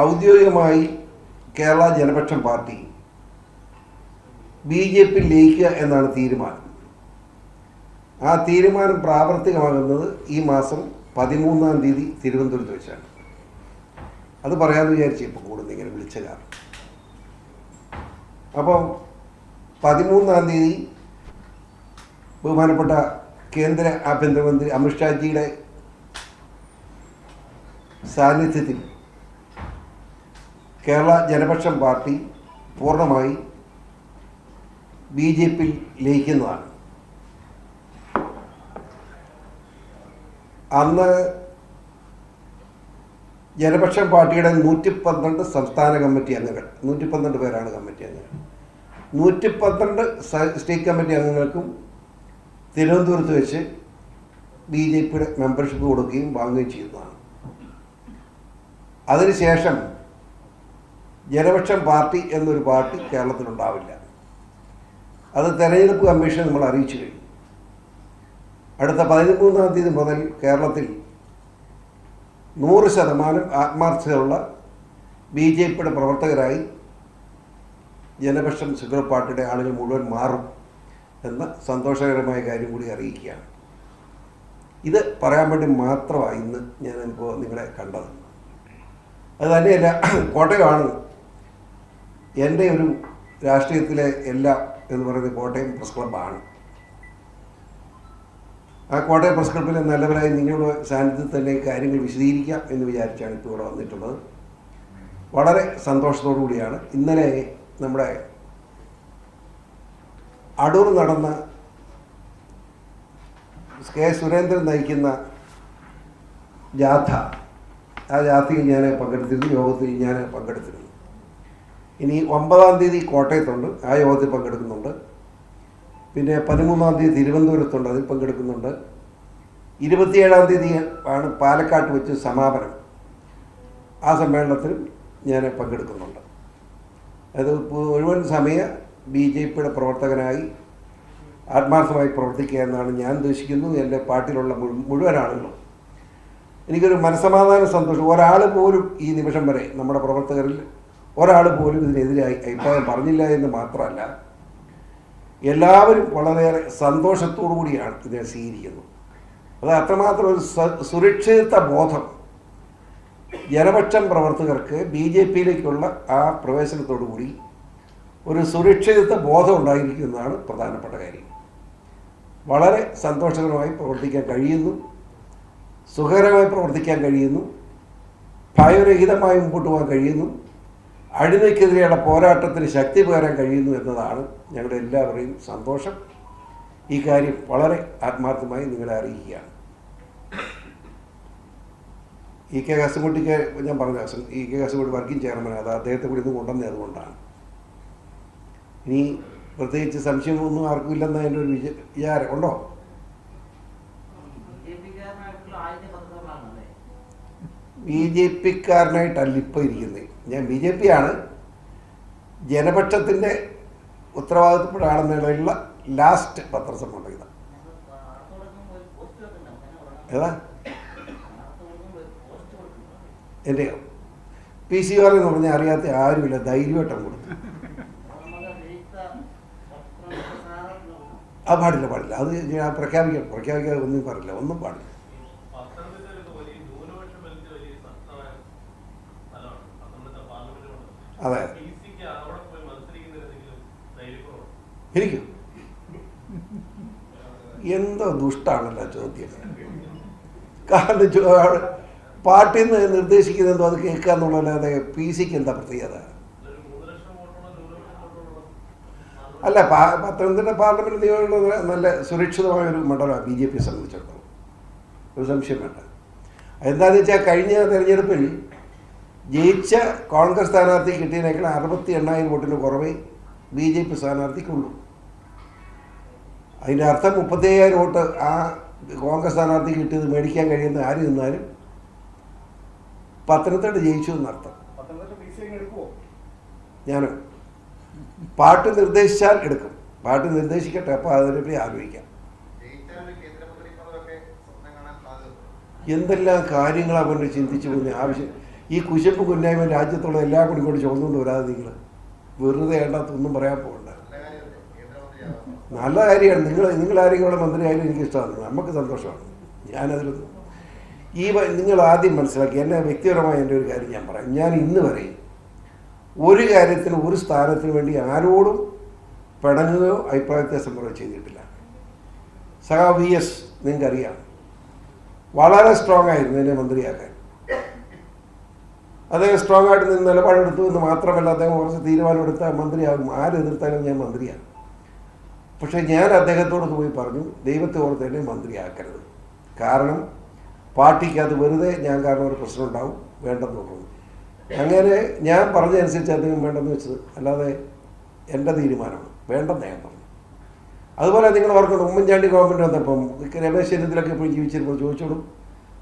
ഔദ്യോഗികമായി Kerala Janapaksham party B J P ലയിക്കുക എന്നാണ് തീരുമാനം. ആ തീരുമാനം പ്രാവർത്തികമാകുന്നത് ഈ മാസം പതിമൂന്നാം തീയതി തിരുവനന്തപുരത്ത് വെച്ചാണ്. അത് പറയാമെന്ന് വിചാരിച്ചു ഇപ്പോൾ കൂടുതൽ ഇങ്ങനെ വിളിച്ച കാരണം. അപ്പം പതിമൂന്നാം തീയതി ബഹുമാനപ്പെട്ട കേന്ദ്ര ആഭ്യന്തരമന്ത്രി അമിത്ഷാജിയുടെ സാന്നിധ്യത്തിൽ കേരള ജനപക്ഷം പാർട്ടി പൂർണമായി ബി ജെ പി ലയിക്കുന്നതാണ്. അന്ന് ജനപക്ഷം പാർട്ടിയുടെ നൂറ്റി പന്ത്രണ്ട് സംസ്ഥാന കമ്മിറ്റി അംഗങ്ങൾ നൂറ്റി പന്ത്രണ്ട് പേരാണ് കമ്മിറ്റി അംഗങ്ങൾ. നൂറ്റി പന്ത്രണ്ട് സ്റ്റേറ്റ് കമ്മിറ്റി അംഗങ്ങൾക്കും തിരുവനന്തപുരത്ത് വെച്ച് ബി ജെ പിയുടെ മെമ്പർഷിപ്പ് കൊടുക്കുകയും വാങ്ങുകയും ചെയ്യുന്നതാണ്. അതിനുശേഷം ജനപക്ഷം പാർട്ടി എന്നൊരു പാർട്ടി കേരളത്തിലുണ്ടാവില്ല. അത് തെരഞ്ഞെടുപ്പ് കമ്മീഷൻ നമ്മൾ അറിയിച്ചു കഴിഞ്ഞു. അടുത്ത പതിമൂന്നാം തീയതി മുതൽ കേരളത്തിൽ നൂറ് ശതമാനം ആത്മാർത്ഥതയുള്ള ബി ജെ പിയുടെ പ്രവർത്തകരായി ജനപക്ഷം സുഗർ പാർട്ടിയുടെ ആളുകൾ മുഴുവൻ മാറും എന്ന സന്തോഷകരമായ കാര്യം കൂടി അറിയിക്കുകയാണ്. ഇത് പറയാൻ വേണ്ടി മാത്രമാണ് ഇന്ന് ഞാൻ ഇപ്പോൾ നിങ്ങളെ കണ്ടത്. അത് തന്നെയല്ല കോട്ടയമാണ് എന്റെ ഒരു രാഷ്ട്രീയത്തിലെ എല്ലാ എന്ന് പറയുന്നത് കോട്ടയം പ്രസ് ക്ലബ്ബാണ്. ആ കോട്ടയം പ്രസ് ക്ലബ്ബിലെ നല്ലവരായി നിങ്ങളുടെ സാന്നിധ്യത്തിൽ തന്നെ കാര്യങ്ങൾ വിശദീകരിക്കാം എന്ന് വിചാരിച്ചാണ് ഇപ്പോൾ ഇവിടെ വന്നിട്ടുള്ളത്. വളരെ സന്തോഷത്തോടു കൂടിയാണ്. ഇന്നലെ നമ്മുടെ അടൂർ നടന്ന കെ സുരേന്ദ്രൻ നയിക്കുന്ന ജാഥ ആ ജാഥയിൽ ഞാൻ പങ്കെടുത്തിരുന്നു യോഗത്തിൽ ഞാൻ പങ്കെടുത്തിരുന്നു. ഇനി ഒമ്പതാം തീയതി കോട്ടയത്തുണ്ട്. ആ യോഗത്തിൽ പങ്കെടുക്കുന്നുണ്ട്. പിന്നെ പതിമൂന്നാം തീയതി തിരുവനന്തപുരത്തുണ്ട്. അതിൽ പങ്കെടുക്കുന്നുണ്ട്. ഇരുപത്തിയേഴാം തീയതി ആണ് പാലക്കാട്ട് വെച്ച് സമാപനം. ആ സമ്മേളനത്തിൽ ഞാൻ പങ്കെടുക്കുന്നുണ്ട്. അത് മുഴുവൻ സമയ ബി ജെ പിയുടെ പ്രവർത്തകനായി ആത്മാർത്ഥമായി പ്രവർത്തിക്കുക എന്നാണ് ഞാൻ ഉദ്ദേശിക്കുന്നു. എന്റെ പാർട്ടിയിലുള്ള മുഴു- മുഴുവൻ ആളുകളും. എനിക്കൊരു മനസമാധാന സന്തോഷം. ഒരാൾ പോലും ഈ നിമിഷം വരെ നമ്മുടെ പ്രവർത്തകരിൽ ഒരാൾ പോലും ഇതിനെതിരായി അഭിപ്രായം പറഞ്ഞില്ല എന്ന് മാത്രമല്ല എല്ലാവരും വളരെയേറെ സന്തോഷത്തോടു കൂടിയാണ് ഇതിനെ സ്വീകരിക്കുന്നത്. അത് അത്രമാത്രം ഒരു സുരക്ഷിത ബോധം ജനപക്ഷം പ്രവർത്തകർക്ക് ബി ജെ പിയിലേക്കുള്ള ആ പ്രവേശനത്തോടു കൂടി ഒരു സുരക്ഷിതത്വ ബോധം ഉണ്ടായിരിക്കുന്നതാണ് പ്രധാനപ്പെട്ട കാര്യം. വളരെ സന്തോഷകരമായി പ്രവർത്തിക്കാൻ കഴിയുന്നു സുഖകരമായി പ്രവർത്തിക്കാൻ കഴിയുന്നു ഭയരഹിതമായി മുമ്പോട്ട് പോകാൻ കഴിയുന്നു. അഴിമതിക്കെതിരെയുള്ള പോരാട്ടത്തിന് ശക്തി പകരാൻ കഴിയുന്നു എന്നതാണ് ഞങ്ങളുടെ എല്ലാവരുടെയും സന്തോഷം. ഈ കാര്യം വളരെ ആത്മാർത്ഥമായി നിങ്ങളെ അറിയിക്കുകയാണ്. ഇ കെ കസുകുട്ടിക്ക് ഞാൻ പറഞ്ഞ E K Kasukutty working chairman അത് അദ്ദേഹത്തെ കൂടി ഇന്ന് കൊണ്ടുവന്നത് അതുകൊണ്ടാണ്. ഇനി പ്രത്യേകിച്ച് സംശയമൊന്നും ആർക്കും ഇല്ലെന്ന് എന്റെ ഒരു വിച വിചാരം ഉണ്ടോ? ബി ജെ പിക്കാരനായിട്ടല്ല ഇപ്പോൾ ഇരിക്കുന്നത്. ഞാൻ ബി ജെ പി ആണ്. ജനപക്ഷത്തിന്റെ ഉത്തരവാദിത്തപ്പെട്ട നിലയിലുള്ള ലാസ്റ്റ് പത്രസമ്മേളനം ഇതാണ് ഏതാ? എന്റെയോ പി സി ആർ എന്ന് പറഞ്ഞാൽ അറിയാത്ത ആരുമില്ല ധൈര്യമായിട്ടും കൊടുത്തു അത് പാടില്ല പാടില്ല. അത് ഞാൻ പ്രഖ്യാപിക്കാം പ്രഖ്യാപിക്കാതെ ഒന്നും പറയില്ല ഒന്നും പാടില്ല പത്തനംതിട്ടയിലൊക്കെ വലിയ ന്യൂനപക്ഷം വലിച്ച വലിയ ശക്തമായ സ്ഥലമാണ് പത്തനംതിട്ട പാർലമെന്റ് മണ്ഡലം അതെ. എനിക്കും? എന്തോ ദുഷ്ടാണല്ലോ ചോദ്യം. കാരണം പാർട്ടിയിൽ നിന്ന് നിർദ്ദേശിക്കുന്നതോ അത് കേൾക്കുക എന്നുള്ളതല്ലാതെ പി സിക്ക് എന്താ പ്രത്യേകത? അല്ല പാ- പത്തനംതിട്ട പാർലമെന്റ് നിയമങ്ങൾ നല്ല സുരക്ഷിതമായ ഒരു മണ്ഡലമാണ് ബി ജെ പിയെ സംബന്ധിച്ചിടത്തോളം. ഒരു സംശയം വേണ്ട. എന്താണെന്ന് വെച്ചാൽ കഴിഞ്ഞ തെരഞ്ഞെടുപ്പിൽ ജയിച്ച കോൺഗ്രസ് സ്ഥാനാർത്ഥി കിട്ടിയതിനേക്കാൾ അറുപത്തി എണ്ണായിരം വോട്ടിന് കുറവേ ബി ജെ പി സ്ഥാനാർത്ഥിക്കുള്ളൂ. അതിന്റെ അർത്ഥം മുപ്പത്തി അയ്യായിരം വോട്ട് ആ കോൺഗ്രസ് സ്ഥാനാർത്ഥി കിട്ടിയത് മേടിക്കാൻ കഴിയുന്ന ആര് നിന്നാലും പത്തനംതിട്ട ജയിച്ചു എന്നർത്ഥം. ഞാൻ പാട്ട് നിർദ്ദേശിച്ചാൽ എടുക്കും. പാട്ട് നിർദ്ദേശിക്കട്ടെ അപ്പോൾ അതിനെപ്പറ്റി ആലോചിക്കാം. എന്തെല്ലാം കാര്യങ്ങളാണ് കൊണ്ട് ചിന്തിച്ചു പോകുന്ന? ആവശ്യം ഈ കുശപ്പ് കുന്നായ്മ രാജ്യത്തുള്ള എല്ലാ കൂടി കൊണ്ട് ചുമന്നുകൊണ്ട് വരാതെ നിങ്ങൾ വെറുതെ ഏണ്ടാത്തൊന്നും പറയാൻ പോകണ്ട. നല്ല കാര്യമാണ്. നിങ്ങൾ നിങ്ങൾ ആരെങ്കിലും ഇവിടെ മന്ത്രിയായാലും എനിക്ക് ഇഷ്ടമാണ്. നമുക്ക് സന്തോഷമാണ്. ഞാനതിലൊന്നും ഈ നിങ്ങൾ ആദ്യം മനസ്സിലാക്കി എന്നെ വ്യക്തിപരമായ എന്റെ ഒരു കാര്യം ഞാൻ പറയാം. ഞാൻ ഇന്ന് പറയും ഒരു കാര്യത്തിന് ഒരു സ്ഥാനത്തിന് വേണ്ടി ആരോടും പിണങ്ങുകയോ അഭിപ്രായ വ്യത്യാസം പറയുകയോ ചെയ്തിട്ടില്ല. സഹാ വി എസ് നിങ്ങൾക്കറിയാം. വളരെ സ്ട്രോങ് ആയിരുന്നു എന്നെ മന്ത്രിയാക്കാൻ. അദ്ദേഹം സ്ട്രോങ് ആയിട്ട് നിന്ന് നിലപാടെടുത്തു എന്ന് മാത്രമല്ല അദ്ദേഹം കുറച്ച് തീരുമാനമെടുത്ത മന്ത്രിയാകും. ആരെതിർത്താലും ഞാൻ മന്ത്രിയാണ്. പക്ഷേ ഞാൻ അദ്ദേഹത്തോട് പോയി പറഞ്ഞു ദൈവത്തെ ഓർത്ത് തന്നെ മന്ത്രിയാക്കരുത്. കാരണം പാർട്ടിക്ക് അത് വെറുതെ ഞാൻ കാരണം ഒരു പ്രശ്നം ഉണ്ടാവും വേണ്ടെന്ന് തോന്നുന്നു. അങ്ങനെ ഞാൻ പറഞ്ഞതനുസരിച്ച് അദ്ദേഹം വേണ്ടെന്ന് വെച്ചത്. അല്ലാതെ എന്റെ തീരുമാനമാണ്. വേണ്ടെന്ന് ഞാൻ പറഞ്ഞു. അതുപോലെ നിങ്ങൾ ഓർക്കണം ഉമ്മൻചാണ്ടി ഗവൺമെന്റ് വന്നപ്പം രമേശ് ചെന്നിത്തലൊക്കെ ഇപ്പോൾ ജീവിച്ചിരുന്നു ചോദിച്ചോളും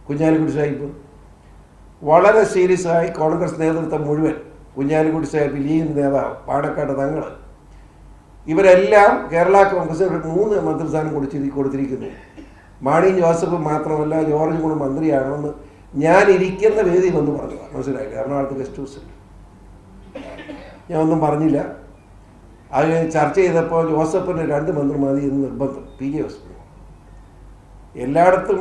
കുഞ്ഞാലിക്കുടി സാഹിബ് വളരെ സീരിയസ് ആയി കോൺഗ്രസ് നേതൃത്വം മുഴുവൻ കുഞ്ഞാലിക്കുട്ടി സാഹിബ് ലീഗ് നേതാവ് പാണക്കാട് തങ്ങൾ ഇവരെല്ലാം കേരള കോൺഗ്രസ് മൂന്ന് മന്ത്രിസ്ഥാനം കൊടുത്തി കൊടുത്തിരിക്കുന്നു. മാണി ജോസഫ് മാത്രമല്ല ജോർജ് കൂടെ മന്ത്രിയാണെന്ന് ഞാൻ ഇരിക്കുന്ന വേദി വന്ന് പറഞ്ഞു മനസ്സിലായില്ല? എറണാകുളത്ത് ഗസ്റ്റ് ഹൗസിൽ ഞാൻ ഒന്നും പറഞ്ഞില്ല. അത് ചർച്ച ചെയ്തപ്പോൾ ജോസഫിന് രണ്ട് മന്ത്രി മതി എന്ന് നിർബന്ധം. പി. ജെ. ജോസഫ് എല്ലായിടത്തും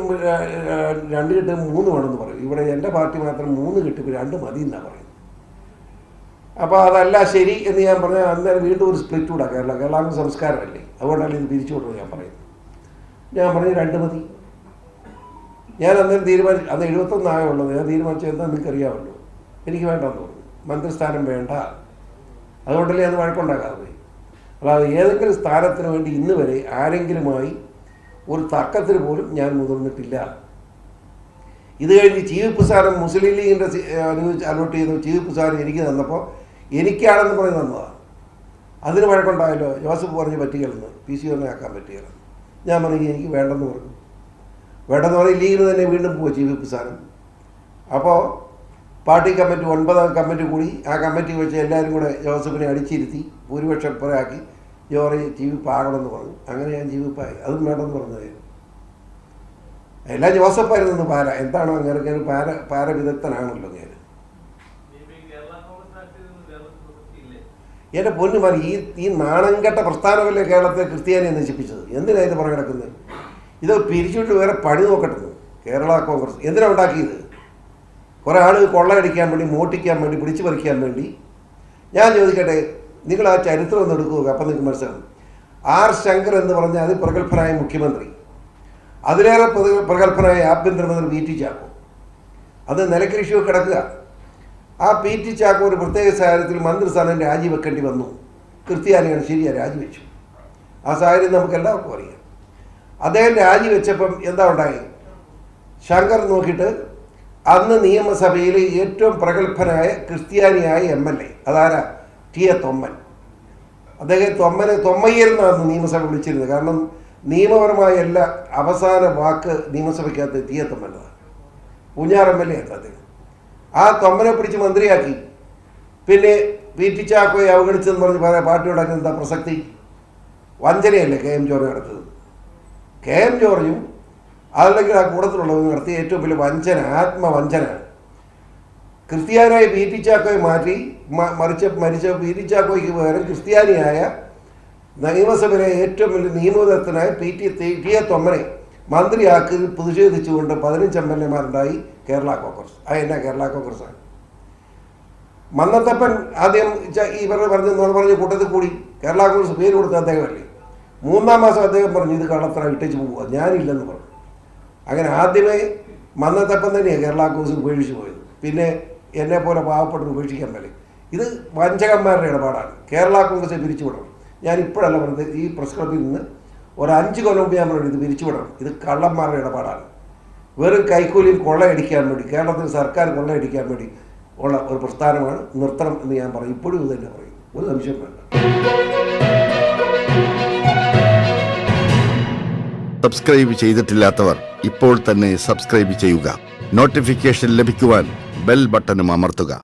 രണ്ട് കിട്ടും മൂന്ന് വേണമെന്ന് പറയും. ഇവിടെ എന്റെ പാർട്ടി മാത്രം മൂന്ന് കിട്ടും രണ്ട് മതി എന്നാണ് പറയുന്നത് അപ്പോൾ അതല്ല ശരി എന്ന് ഞാൻ പറഞ്ഞാൽ അന്നേരം വീണ്ടും ഒരു സ്പ്ലിറ്റ് കൂടാ. കേരള കേരള സംസ്കാരമല്ലേ? അതുകൊണ്ടാണ് ഇത് പിരിച്ചു വിടുന്നത് ഞാൻ പറയുന്നത്. ഞാൻ പറഞ്ഞു രണ്ട് മതി. ഞാൻ അന്നേരം തീരുമാനിച്ചു അന്ന് എഴുപത്തൊന്നായുള്ളത് ഞാൻ തീരുമാനിച്ചത് എന്താ നിങ്ങൾക്ക് അറിയാമല്ലോ? എനിക്ക് വേണ്ടെന്ന് തോന്നുന്നു മന്ത്രിസ്ഥാനം വേണ്ട. അതുകൊണ്ടല്ലേ അത് വഴക്കുണ്ടാക്കാതെ പോയി. അല്ലാതെ ഏതെങ്കിലും സ്ഥാനത്തിന് വേണ്ടി ഇന്ന് വരെ ആരെങ്കിലുമായി ഒരു തർക്കത്തിന് പോലും ഞാൻ മുതിർന്നിട്ടില്ല. ഇത് കഴിഞ്ഞ് ചീഫ് പ്രസാരം മുസ്ലിം ലീഗിന്റെ അലോട്ട് ചെയ്ത ചീഫ് പ്രസാരം എനിക്ക് തന്നപ്പോൾ എനിക്കാണെന്ന് പറഞ്ഞ് തന്നതാണ്. അതിന് വഴക്കുണ്ടായല്ലോ. ജോസഫ് പറഞ്ഞ് പറ്റുകയെന്ന് പി സി ഒന്നെ ആക്കാൻ പറ്റുകയെന്ന് ഞാൻ പറഞ്ഞു എനിക്ക് വേണ്ടെന്ന് പറഞ്ഞു. വേണ്ടെന്ന് പറഞ്ഞ് ലീഗിന് തന്നെ വീണ്ടും പോയി ചീഫ് പ്രസാരം അപ്പോൾ പാർട്ടി കമ്മിറ്റി ഒൻപതാം കമ്മിറ്റി കൂടി ആ കമ്മിറ്റി വെച്ച് എല്ലാവരും കൂടെ ജോസഫിനെ അടിച്ചിരുത്തി ഭൂരിപക്ഷം പുറയാക്കി. ജോറി ജീവിപ്പ് ആകണമെന്ന് പറഞ്ഞു. അങ്ങനെ ഞാൻ ജീവിപ്പായി അതും വേണമെന്ന് പറഞ്ഞതായിരുന്നു എല്ലാം ജോസഫായിരുന്നു പാര. എന്താണോ അങ്ങനെ പാര പാര വിദഗ്ധനാണല്ലോ ഞാൻ എന്റെ പൊന്നു പൊന്നുമാർ ഈ ഈ നാണംകെട്ട പ്രസ്ഥാനമല്ലേ കേരളത്തെ ക്രിസ്ത്യാനിയെ നശിപ്പിച്ചത്? എന്തിനാ ഇത് പുറകെ കിടക്കുന്നത് ഇത് പിരിച്ചുവിട്ട് വേറെ പണി നോക്കട്ടെ കേരള കോൺഗ്രസ്. എന്തിനാ ഉണ്ടാക്കിയത്? കുറേ ആൾ കൊള്ളയടിക്കാൻ വേണ്ടി മോട്ടിക്കാൻ വേണ്ടി പിടിച്ചു പറിക്കാൻ വേണ്ടി. ഞാൻ ചോദിക്കട്ടെ നിങ്ങൾ ആ ചരിത്രം ഒന്ന് എടുക്കുക അപ്പം നിങ്ങൾക്ക് മനസ്സിലാകും ആർ ശങ്കർ എന്ന് പറഞ്ഞാൽ അത് പ്രഗത്ഭനായ മുഖ്യമന്ത്രി. അതിലേറെ പ്രഗ- പ്രഗത്ഭനായ ആഭ്യന്തരമന്ത്രി വി ടി ചാക്കോ. അത് നിലക്കൃഷിയൊക്കെ കിടക്കുക. ആ പി ടി ചാക്കോ ഒരു പ്രത്യേക സാഹചര്യത്തിൽ മന്ത്രിസ്ഥാനം രാജിവെക്കേണ്ടി വന്നു. ക്രിസ്ത്യാനിയാണ് ശരിയാണ് രാജിവെച്ചു. ആ സാഹചര്യം നമുക്ക് എല്ലാവർക്കും അറിയാം. അദ്ദേഹം രാജിവെച്ചപ്പം എന്താ ഉണ്ടായി? ശങ്കർ നോക്കിയിട്ട് അന്ന് നിയമസഭയിലെ ഏറ്റവും പ്രഗത്ഭനായ ക്രിസ്ത്യാനിയായ എം എൽ എ അതാരാ? T A Thomman. അദ്ദേഹം തൊമ്മനെ തൊമ്മയ്യൻ എന്നാണ് നിയമസഭ വിളിച്ചിരുന്നത്. കാരണം നിയമപരമായ എല്ലാ അവസാന വാക്ക് നിയമസഭയ്ക്കകത്ത് ടി എ തൊമ്മന്റെതാണ്. പൂഞ്ഞാർ എം എൽ എ അദ്ദേഹം. ആ തൊമ്മനെ പിടിച്ച് മന്ത്രിയാക്കി. പിന്നെ പി ടി ചാക്കോയെ അവഗണിച്ചെന്ന് പറഞ്ഞ് പറയാം പാർട്ടിയോടൊക്കെ എന്താ പ്രസക്തി? വഞ്ചനയല്ലേ കെ എം ജോർജ് നടത്തത് കെ എം ജോർജും അതല്ലെങ്കിൽ ആ കൂടത്തിലുള്ളവർ നടത്തിയ ഏറ്റവും വലിയ വഞ്ചന ആത്മവഞ്ചന ക്രിസ്ത്യാനായി പി ടി ചാക്കോയെ മാറ്റി മറിച്ച് മരിച്ച പീരിച്ചാക്കോയ്ക്ക് പകരം ക്രിസ്ത്യാനിയായ നിയമസഭയിലെ ഏറ്റവും വലിയ നിയമവിദഗ്ധനായ പി ടി ടി എ തൊമ്മനെ മന്ത്രിയാക്കി പ്രതിഷേധിച്ചുകൊണ്ട് പതിനഞ്ച് എം എൽ എമാരുണ്ടായി കേരള കോൺഗ്രസ്. ആ കേരള കോൺഗ്രസ് ആണ്. മന്നത്തപ്പൻ ആദ്യം ഇവർ പറഞ്ഞ നോട് പറഞ്ഞ കൂട്ടത്തിൽ കൂടി കേരള കോൺഗ്രസ് പേര് കൊടുത്ത അദ്ദേഹമല്ലേ? മൂന്നാം മാസം അദ്ദേഹം പറഞ്ഞു ഇത് കള്ളത്ര ഇട്ടേച്ച് പോവുക. ഞാനില്ലെന്ന് പറഞ്ഞു. അങ്ങനെ ആദ്യമേ മന്നത്തപ്പൻ തന്നെയാണ് കേരള കോൺഗ്രസ് ഉപേക്ഷിച്ച് പോയത്. പിന്നെ എന്നെ പോലെ പാവപ്പെട്ട് ഉപേക്ഷിക്കാൻ പറ്റും ഇത് വഞ്ചകന്മാരുടെ ഇടപാടാണ്. കേരള കോൺഗ്രസ് പിരിച്ചുവിടണം. ഞാൻ ഇപ്പോഴല്ല പറഞ്ഞത് ഈ പ്രസ് ക്ലബിൽ നിന്ന് ഒരു അഞ്ച് കൊല്ലം മുമ്പ് ഞാൻ പറഞ്ഞു ഇത് പിരിച്ചുവിടണം. ഇത് കള്ളന്മാരുടെ ഇടപാടാണ്. വെറും കൈക്കൂലിയും കൊള്ളയടിക്കാൻ വേണ്ടി കേരളത്തിൽ സർക്കാർ കൊള്ളയടിക്കാൻ വേണ്ടി ഉള്ള ഒരു പ്രസ്ഥാനമാണ് നിർത്തണം എന്ന് ഞാൻ പറയും. ഇപ്പോഴും ഇത് തന്നെ പറയും. ഒരു സംശയം വേണ്ട. സബ്സ്ക്രൈബ് ചെയ്തിട്ടില്ലാത്തവർ ഇപ്പോൾ തന്നെ സബ്സ്ക്രൈബ് ചെയ്യുക. നോട്ടിഫിക്കേഷൻ ലഭിക്കുവാൻ ബെൽ ബട്ടണും അമർത്തുക.